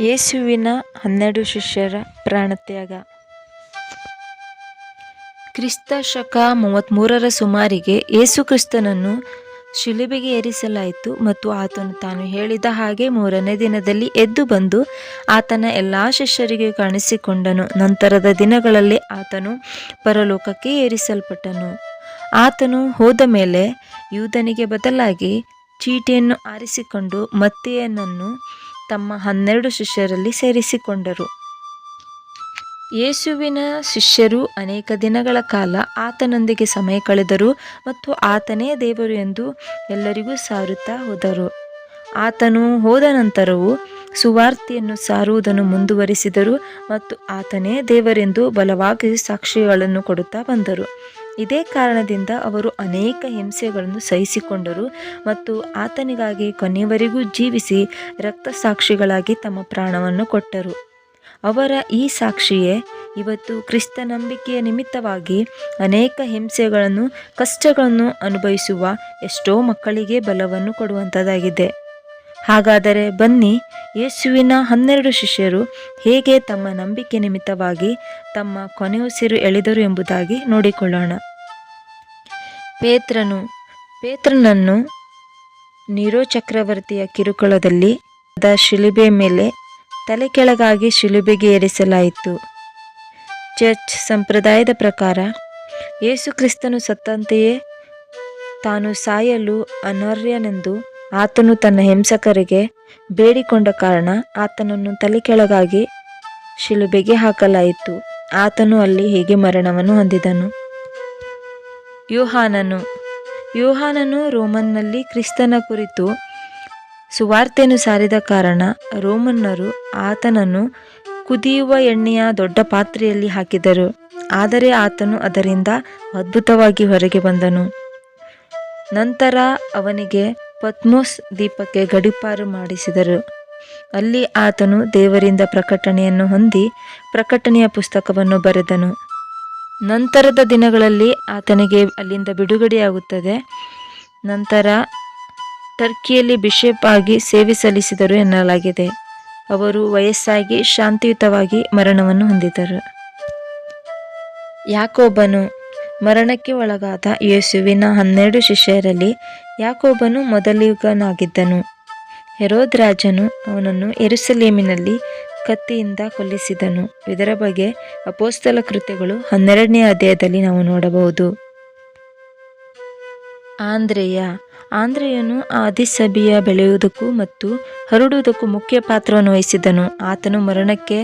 ಯೇಸುವಿನ ಹನ್ನೆರಡು ಶಿಷ್ಯರ ಪ್ರಾಣತ್ಯಾಗ. ಕ್ರಿಸ್ತ ಶಕ ಮೂವತ್ತ್ಮೂರರ ಸುಮಾರಿಗೆ ಯೇಸು ಕ್ರಿಸ್ತನನ್ನು ಶಿಲುಬೆಗೆ ಏರಿಸಲಾಯಿತು ಮತ್ತು ಆತನು ತಾನು ಹೇಳಿದ ಹಾಗೆ ಮೂರನೇ ದಿನದಲ್ಲಿ ಎದ್ದು ಬಂದು ಆತನ ಎಲ್ಲ ಶಿಷ್ಯರಿಗೆ ಕಾಣಿಸಿಕೊಂಡನು. ನಂತರದ ದಿನಗಳಲ್ಲಿ ಆತನು ಪರಲೋಕಕ್ಕೆ ಏರಿಸಲ್ಪಟ್ಟನು. ಆತನು ಹೋದ ಮೇಲೆ ಯೂದನಿಗೆ ಬದಲಾಗಿ ಚೀಟಿಯನ್ನು ಆರಿಸಿಕೊಂಡು ಮತ್ತೆಯನನ್ನು ತಮ್ಮ ಹನ್ನೆರಡು ಶಿಷ್ಯರಲ್ಲಿ ಸೇರಿಸಿಕೊಂಡರು. ಯೇಸುವಿನ ಶಿಷ್ಯರು ಅನೇಕ ದಿನಗಳ ಕಾಲ ಆತನೊಂದಿಗೆ ಸಮಯ ಕಳೆದರು ಮತ್ತು ಆತನೇ ದೇವರು ಎಂದು ಎಲ್ಲರಿಗೂ ಸಾರುತ್ತಾ ಹೋದರು. ಆತನು ಹೋದ ನಂತರವೂ ಸುವಾರ್ತೆಯನ್ನು ಸಾರುವುದನ್ನು ಮುಂದುವರಿಸಿದರು ಮತ್ತು ಆತನೇ ದೇವರೆಂದು ಬಲವಾಗಿ ಸಾಕ್ಷಿಗಳನ್ನು ಕೊಡುತ್ತಾ ಬಂದರು. ಇದೇ ಕಾರಣದಿಂದ ಅವರು ಅನೇಕ ಹಿಂಸೆಗಳನ್ನು ಸಹಿಸಿಕೊಂಡರು ಮತ್ತು ಆತನಿಗಾಗಿ ಕೊನೆಯವರೆಗೂ ಜೀವಿಸಿ ರಕ್ತಸಾಕ್ಷಿಗಳಾಗಿ ತಮ್ಮ ಪ್ರಾಣವನ್ನು ಕೊಟ್ಟರು. ಅವರ ಈ ಸಾಕ್ಷಿಯೇ ಇವತ್ತು ಕ್ರಿಸ್ತ ನಂಬಿಕೆಯ ನಿಮಿತ್ತವಾಗಿ ಅನೇಕ ಹಿಂಸೆಗಳನ್ನು, ಕಷ್ಟಗಳನ್ನು ಅನುಭವಿಸುವ ಎಷ್ಟೋ ಮಕ್ಕಳಿಗೆ ಬಲವನ್ನು ಕೊಡುವಂಥದ್ದಾಗಿದೆ. ಹಾಗಾದರೆ ಬನ್ನಿ, ಯೇಸುವಿನ ಹನ್ನೆರಡು ಶಿಷ್ಯರು ಹೇಗೆ ತಮ್ಮ ನಂಬಿಕೆ ನಿಮಿತ್ತವಾಗಿ ತಮ್ಮ ಕೊನೆಯುಸಿರು ಎಳೆದರು ಎಂಬುದಾಗಿ ನೋಡಿಕೊಳ್ಳೋಣ. ಪೇತ್ರನು, ಪೇತ್ರನನ್ನು ನೀರೋ ಚಕ್ರವರ್ತಿಯ ಕಿರುಕುಳದಲ್ಲಿ ಶಿಲುಬೆ ಮೇಲೆ ತಲೆ ಕೆಳಗಾಗಿ ಶಿಲುಬೆಗೆ ಏರಿಸಲಾಯಿತು. ಚರ್ಚ್ ಸಂಪ್ರದಾಯದ ಪ್ರಕಾರ ಯೇಸುಕ್ರಿಸ್ತನು ಸತ್ತಂತೆಯೇ ತಾನು ಸಾಯಲು ಅನರ್ಹನೆಂದು ಆತನು ತನ್ನ ಹಿಂಸಕರಿಗೆ ಬೇಡಿಕೊಂಡ ಕಾರಣ ಆತನನ್ನು ತಲೆ ಕೆಳಗಾಗಿ ಶಿಲುಬೆಗೆ ಹಾಕಲಾಯಿತು. ಆತನು ಅಲ್ಲಿ ಹೀಗೆ ಮರಣವನ್ನು ಹೊಂದಿದನು. ಯೋಹಾನನು ಯೋಹಾನನು ರೋಮನ್ನಲ್ಲಿ ಕ್ರಿಸ್ತನ ಕುರಿತು ಸುವಾರ್ತೆಯನ್ನು ಸಾರಿದ ಕಾರಣ ರೋಮನ್ನರು ಆತನನ್ನು ಕುದಿಯುವ ಎಣ್ಣೆಯ ದೊಡ್ಡ ಪಾತ್ರೆಯಲ್ಲಿ ಹಾಕಿದರು. ಆದರೆ ಆತನು ಅದರಿಂದ ಅದ್ಭುತವಾಗಿ ಹೊರಗೆ ಬಂದನು. ನಂತರ ಅವನಿಗೆ ಪದ್ಮೋಸ್ ದೀಪಕ್ಕೆ ಗಡಿಪಾರು ಮಾಡಿಸಿದರು. ಅಲ್ಲಿ ಆತನು ದೇವರಿಂದ ಪ್ರಕಟಣೆಯನ್ನು ಹೊಂದಿ ಪ್ರಕಟಣೆಯ ಪುಸ್ತಕವನ್ನು ಬರೆದನು. ನಂತರದ ದಿನಗಳಲ್ಲಿ ಆತನಿಗೆ ಅಲ್ಲಿಂದ ಬಿಡುಗಡೆಯಾಗುತ್ತದೆ. ನಂತರ ಟರ್ಕಿಯಲ್ಲಿ ಬಿಷಪ್ ಆಗಿ ಸೇವೆ ಸಲ್ಲಿಸಿದರು ಎನ್ನಲಾಗಿದೆ. ಅವರು ವಯಸ್ಸಾಗಿ ಶಾಂತಿಯುತವಾಗಿ ಮರಣವನ್ನು ಹೊಂದಿದರು. ಯಾಕೋಬನು ಮರಣಕ್ಕೆ ಒಳಗಾದ ಯೇಸುವಿನ ಹನ್ನೆರಡು ಶಿಷ್ಯರಲ್ಲಿ ಯಾಕೋಬನು ಮೊದಲಿಗನಾಗಿದ್ದನು. ಹೆರೋದ್ ರಾಜನು ಅವನನ್ನು ಎರುಸಲೇಮಿನಲ್ಲಿ ಕತ್ತಿಯಿಂದ ಕೊಲ್ಲಿಸಿದನು. ಇದರ ಬಗ್ಗೆ ಅಪೋಸ್ತಲ ಕೃತ್ಯಗಳು ಹನ್ನೆರಡನೇ ಅಧ್ಯಾಯದಲ್ಲಿ ನಾವು ನೋಡಬಹುದು. ಆಂದ್ರೇಯ ಆಂದ್ರೇಯನು ಆದಿಸಭೆಯ ಬೆಳೆಯುವುದಕ್ಕೂ ಮತ್ತು ಹರಡುವುದಕ್ಕೂ ಮುಖ್ಯ ಪಾತ್ರವನ್ನು ವಹಿಸಿದನು. ಆತನು ಮರಣಕ್ಕೆ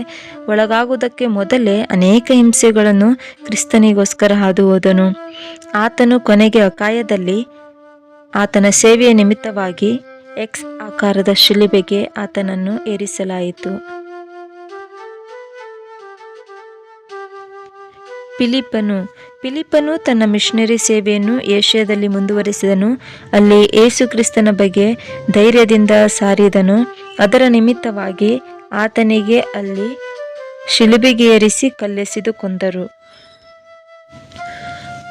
ಒಳಗಾಗುವುದಕ್ಕೆ ಮೊದಲೇ ಅನೇಕ ಹಿಂಸೆಗಳನ್ನು ಕ್ರಿಸ್ತನಿಗೋಸ್ಕರ ಹಾದು ಹೋದನು ಆತನು ಕೊನೆಗೆ ಅಕಾಯದಲ್ಲಿ ಆತನ ಸೇವೆಯ ನಿಮಿತ್ತವಾಗಿ ಎಕ್ಸ್ ಆಕಾರದ ಶಿಲಿಬೆಗೆ ಆತನನ್ನು ಏರಿಸಲಾಯಿತು. ಫಿಲಿಪ್ಪನು. ಫಿಲಿಪ್ಪನು ತನ್ನ ಮಿಷನರಿ ಸೇವೆಯನ್ನು ಏಷ್ಯಾದಲ್ಲಿ ಮುಂದುವರಿಸಿದನು. ಅಲ್ಲಿ ಏಸು ಕ್ರಿಸ್ತನ ಬಗ್ಗೆ ಧೈರ್ಯದಿಂದ ಸಾರಿದನು. ಅದರ ನಿಮಿತ್ತವಾಗಿ ಆತನಿಗೆ ಅಲ್ಲಿ ಶಿಲುಬೆಗೆ ಏರಿಸಿ ಕಲ್ಲೆಸೆದು ಕೊಂದರು.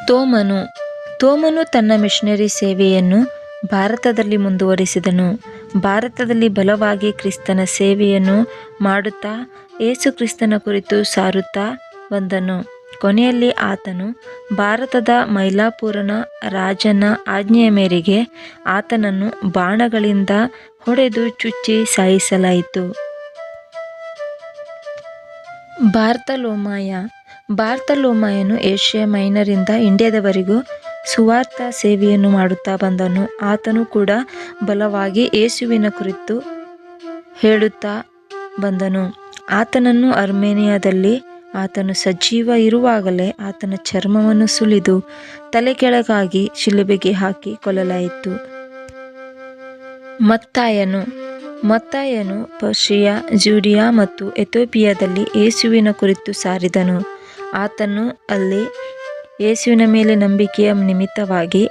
ತೋಮನು. ತೋಮನು ತನ್ನ ಮಿಷನರಿ ಸೇವೆಯನ್ನು ಭಾರತದಲ್ಲಿ ಮುಂದುವರಿಸಿದನು. ಭಾರತದಲ್ಲಿ ಬಲವಾಗಿ ಕ್ರಿಸ್ತನ ಸೇವೆಯನ್ನು ಮಾಡುತ್ತಾ ಏಸು ಕ್ರಿಸ್ತನ ಕುರಿತು ಸಾರುತ್ತಾ ಬಂದನು. ಕೊನೆಯಲ್ಲಿ ಆತನು ಭಾರತದ ಮೈಲಾಪುರನ ರಾಜನ ಆಜ್ಞೆಯ ಮೇರೆಗೆ ಆತನನ್ನು ಬಾಣಗಳಿಂದ ಹೊಡೆದು ಚುಚ್ಚಿ ಸಾಯಿಸಲಾಯಿತು. ಭಾರತಲೋಮಾಯ ಭಾರತಲೋಮಾಯನು ಏಷ್ಯಾ ಮೈನರಿಂದ ಇಂಡಿಯಾದವರೆಗೂ ಸುವಾರ್ಥ ಸೇವೆಯನ್ನು ಮಾಡುತ್ತಾ ಬಂದನು. ಆತನು ಕೂಡ ಬಲವಾಗಿ ಯೇಸುವಿನ ಕುರಿತು ಹೇಳುತ್ತಾ ಬಂದನು. ಆತನನ್ನು ಅರ್ಮೇನಿಯಾದಲ್ಲಿ ಆತನು ಸಜೀವ ಇರುವಾಗಲೇ ಆತನ ಚರ್ಮವನ್ನು ಸುಲಿದು ತಲೆ ಕೆಳಗಾಗಿ ಶಿಲುಬೆಗೆ ಹಾಕಿ ಕೊಲ್ಲಲಾಯಿತು. ಮತ್ತಾಯನು ಮತ್ತಾಯನು ಪರ್ಷಿಯಾ, ಜೂಡಿಯಾ ಮತ್ತು ಎಥೋಪಿಯಾದಲ್ಲಿ ಯೇಸುವಿನ ಕುರಿತು ಸಾರಿದನು. ಆತನು ಅಲ್ಲಿ ಯೇಸುವಿನ ಮೇಲೆ ನಂಬಿಕೆಯ ನಿಮಿತ್ತವಾಗಿ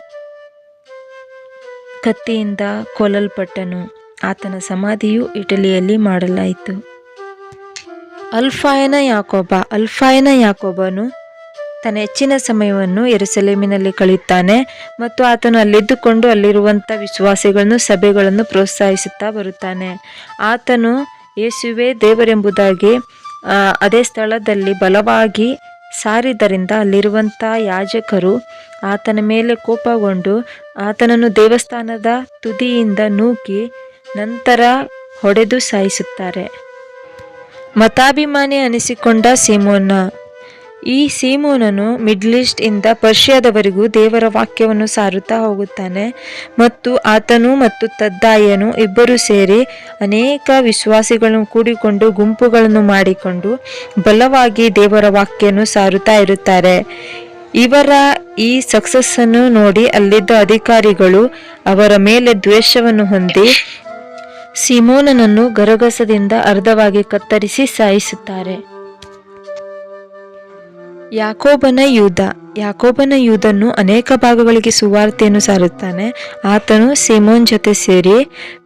ಕತ್ತಿಯಿಂದ ಕೊಲ್ಲಲ್ಪಟ್ಟನು. ಆತನ ಸಮಾಧಿಯು ಇಟಲಿಯಲ್ಲಿ ಮಾಡಲಾಯಿತು. ಅಲ್ಫಾಯನ ಯಾಕೋಬ, ಅಲ್ಫಾಯನ ಯಾಕೋಬನು ತನ್ನ ಹೆಚ್ಚಿನ ಸಮಯವನ್ನು ಎರುಸಲೇಮಿನಲ್ಲಿ ಕಳೆಯುತ್ತಾನೆ ಮತ್ತು ಆತನು ಅಲ್ಲಿದ್ದುಕೊಂಡು ಅಲ್ಲಿರುವಂಥ ವಿಶ್ವಾಸಿಗಳನ್ನು, ಸಭೆಗಳನ್ನು ಪ್ರೋತ್ಸಾಹಿಸುತ್ತಾ ಬರುತ್ತಾನೆ. ಆತನು ಯೇಸುವೇ ದೇವರೆಂಬುದಾಗಿ ಅದೇ ಸ್ಥಳದಲ್ಲಿ ಬಲವಾಗಿ ಸಾರಿದ್ದರಿಂದ ಅಲ್ಲಿರುವಂಥ ಯಾಜಕರು ಆತನ ಮೇಲೆ ಕೋಪಗೊಂಡು ಆತನನ್ನು ದೇವಸ್ಥಾನದ ತುದಿಯಿಂದ ನೂಕಿ ನಂತರ ಹೊಡೆದು ಸಾಯಿಸುತ್ತಾರೆ. ಮತಾಭಿಮಾನಿ ಅನಿಸಿಕೊಂಡ ಸೀಮೋನ ಈ ಸೀಮೋನನು ಮಿಡ್ಲ್ ಈಸ್ಟ್ ಇಂದ ಪರ್ಷಿಯಾದವರೆಗೂ ದೇವರ ವಾಕ್ಯವನ್ನು ಸಾರುತ್ತಾ ಹೋಗುತ್ತಾನೆ ಮತ್ತು ಆತನು ಮತ್ತು ತದ್ದಾಯನು ಇಬ್ಬರು ಸೇರಿ ಅನೇಕ ವಿಶ್ವಾಸಿಗಳನ್ನು ಕೂಡಿಕೊಂಡು ಗುಂಪುಗಳನ್ನು ಮಾಡಿಕೊಂಡು ಬಲವಾಗಿ ದೇವರ ವಾಕ್ಯವನ್ನು ಸಾರುತ್ತಾ ಇರುತ್ತಾರೆ. ಇವರ ಈ ಸಕ್ಸಸ್ಸನ್ನು ನೋಡಿ ಅಲ್ಲಿದ್ದ ಅಧಿಕಾರಿಗಳು ಅವರ ಮೇಲೆ ದ್ವೇಷವನ್ನು ಹೊಂದಿ ಸಿಮೋನನನ್ನು ಗರಗಸದಿಂದ ಅರ್ಧವಾಗಿ ಕತ್ತರಿಸಿ ಸಾಯಿಸುತ್ತಾರೆ. ಯಾಕೋಬನ ಯೂಧ ಯಾಕೋಬನ ಯೂದನ್ನು ಅನೇಕ ಭಾಗಗಳಿಗೆ ಸುವಾರ್ತೆಯನ್ನು ಸಾರುತ್ತಾನೆ. ಆತನು ಸಿಮೋನ್ ಜೊತೆ ಸೇರಿ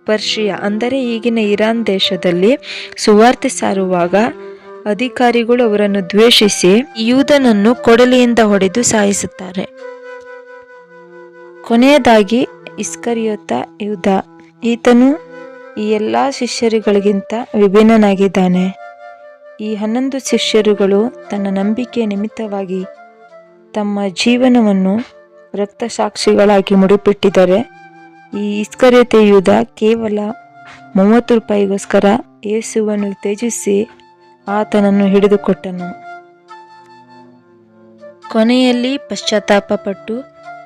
ಪರ್ಷಿಯಾ, ಅಂದರೆ ಈಗಿನ ಇರಾನ್ ದೇಶದಲ್ಲಿ ಸುವಾರ್ತೆ ಸಾರುವಾಗ ಅಧಿಕಾರಿಗಳು ಅವರನ್ನು ದ್ವೇಷಿಸಿ ಯೂದನನ್ನು ಕೊಡಲಿಯಿಂದ ಹೊಡೆದು ಸಾಯಿಸುತ್ತಾರೆ. ಕೊನೆಯದಾಗಿ ಇಸ್ಕರಿಯೋತ ಯೂಧ ಈತನು ಈ ಎಲ್ಲ ಶಿಷ್ಯರುಗಳಿಗಿಂತ ವಿಭಿನ್ನನಾಗಿದ್ದಾನೆ. ಈ ಹನ್ನೊಂದು ಶಿಷ್ಯರುಗಳು ತನ್ನ ನಂಬಿಕೆಯ ನಿಮಿತ್ತವಾಗಿ ತಮ್ಮ ಜೀವನವನ್ನು ರಕ್ತಸಾಕ್ಷಿಗಳಾಗಿ ಮುಡಿಪಿಟ್ಟಿದ್ದಾರೆ. ಈ ಇಸ್ಕರಿಯತೆ ಯೂದ ಕೇವಲ ಮೂವತ್ತು ರೂಪಾಯಿಗೋಸ್ಕರ ಯೇಸುವನ್ನು ತ್ಯಜಿಸಿ ಆತನನ್ನು ಹಿಡಿದುಕೊಟ್ಟನು. ಕೊನೆಯಲ್ಲಿ ಪಶ್ಚಾತ್ತಾಪಪಟ್ಟು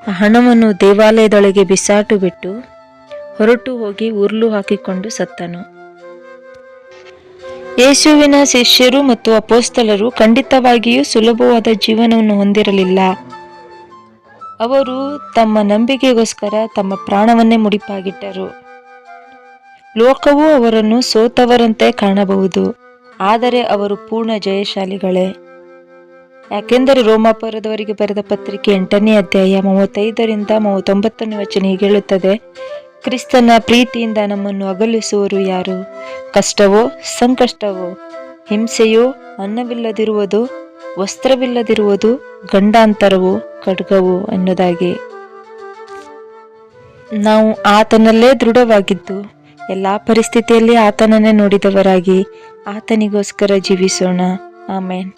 ಆ ಹಣವನ್ನು ದೇವಾಲಯದೊಳಗೆ ಬಿಸಾಟು ಬಿಟ್ಟು ಹೊರಟು ಹೋಗಿ ಉರುಳು ಹಾಕಿಕೊಂಡು ಸತ್ತನು. ಯೇಸುವಿನ ಶಿಷ್ಯರು ಮತ್ತು ಅಪೋಸ್ತಲರು ಖಂಡಿತವಾಗಿಯೂ ಸುಲಭವಾದ ಜೀವನವನ್ನು ಹೊಂದಿರಲಿಲ್ಲ. ಅವರು ತಮ್ಮ ನಂಬಿಕೆಗೋಸ್ಕರ ತಮ್ಮ ಪ್ರಾಣವನ್ನೇ ಮುಡಿಪಾಗಿಟ್ಟರು. ಲೋಕವು ಅವರನ್ನು ಸೋತವರಂತೆ ಕಾಣಬಹುದು, ಆದರೆ ಅವರು ಪೂರ್ಣ ಜಯಶಾಲಿಗಳೇ. ಯಾಕೆಂದರೆ ರೋಮಾಪುರದವರಿಗೆ ಬರೆದ ಪತ್ರಿಕೆ ಎಂಟನೇ ಅಧ್ಯಾಯ ಮೂವತ್ತೈದರಿಂದ ಮೂವತ್ತೊಂಬತ್ತನೇ ವಚನ ಹೀಗೆ ಹೇಳುತ್ತದೆ ಕ್ರಿಸ್ತನ ಪ್ರೀತಿಯಿಂದ ನಮ್ಮನ್ನು ಅಗಲಿಸುವರು ಯಾರು? ಕಷ್ಟವೋ ಸಂಕಷ್ಟವೋ? ಹಿಂಸೆಯೋ ಅನ್ನವಿಲ್ಲದಿರುವುದು, ವಸ್ತ್ರವಿಲ್ಲದಿರುವುದು, ಗಂಡಾಂತರವೋ, ಖಡ್ಗವೋ ಅನ್ನೋದಾಗಿ ನಾವು ಆತನಲ್ಲೇ ದೃಢವಾಗಿದ್ದು, ಎಲ್ಲ ಪರಿಸ್ಥಿತಿಯಲ್ಲಿ ಆತನನ್ನೇ ನೋಡಿದವರಾಗಿ ಆತನಿಗೋಸ್ಕರ ಜೀವಿಸೋಣ. ಆಮೇನ್.